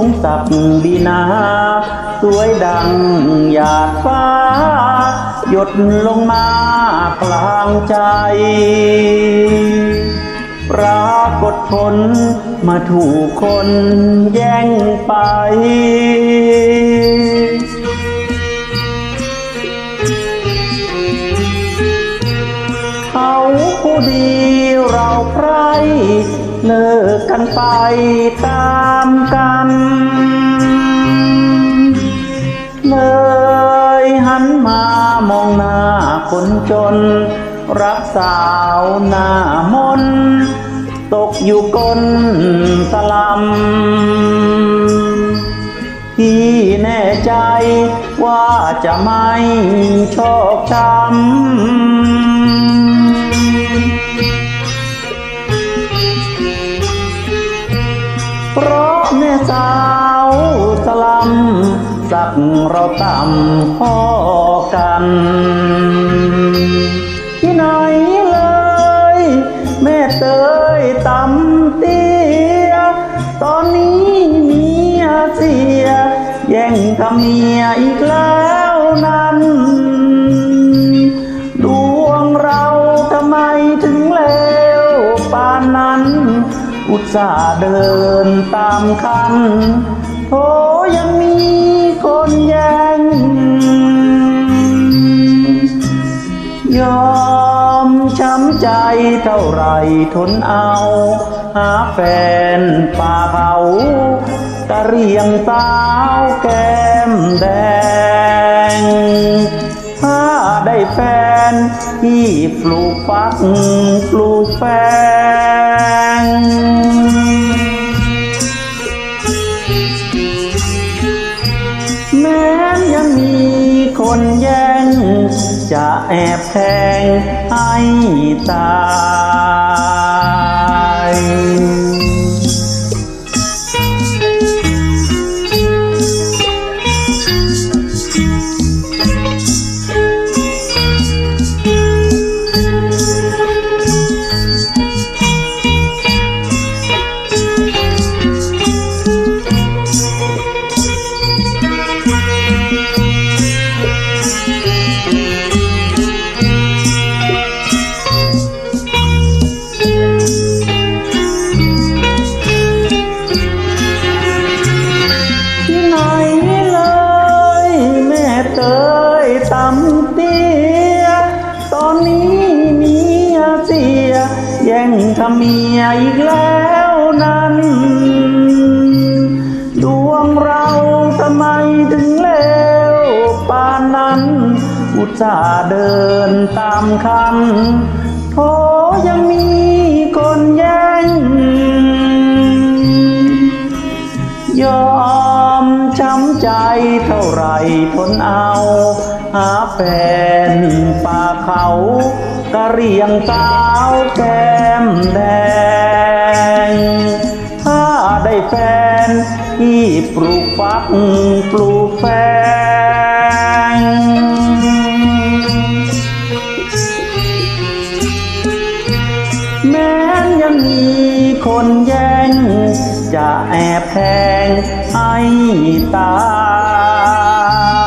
สูงสับดีนา สวยดังหยาดฟ้า หยดลงมากลางใจ ปรากฏผลมาถูกคนแย่งไปเขาผู้ดีเราใคร เลิกกันไปตามกันเลยหันมามองหน้าคนจน รักสาวหน้ามน ตกอยู่ก้นสลัมพี่แน่ใจว่าจะไม่ชอกช้ำ สลัมสักเราต่ำพ่อกัน ที่ไหนเลย แม่เตยตำเตี้ย ตอนนี้เมียเสีย แย่งทำเมียอีกแล้วนั้น ดวงเราทำไมถึงเลวปานนั้น อุตส่าห์เดินตามคัน โถยังมีคนย่งยอมช้ำใจเท่าไรทนเอา หาแฟนป่าเขากะเรียงสาวแก้มแดง ถ้าได้แฟนที่ปลูกฟักปลูกแฟง คนแย่ง จะแอบแทงให้ตาย เตี้ยตอนนี้เมียเสีย แย่งทำเมียอีกแล้วนั้น ดวงเราทำไมถึงเลวปานนั้น อุตส่าห์เดินตามคันโถยังมีคนแย่ง ยอมช้ำใจเท่าไรทนเอา หาแฟนป่าเขากะเรียงสาวแก้มแดง ถ้าได้แฟนที่ปลูกฟักปลูกแฟงแม้ยังมีคนแย่ง จะแอบแทงให้ตาย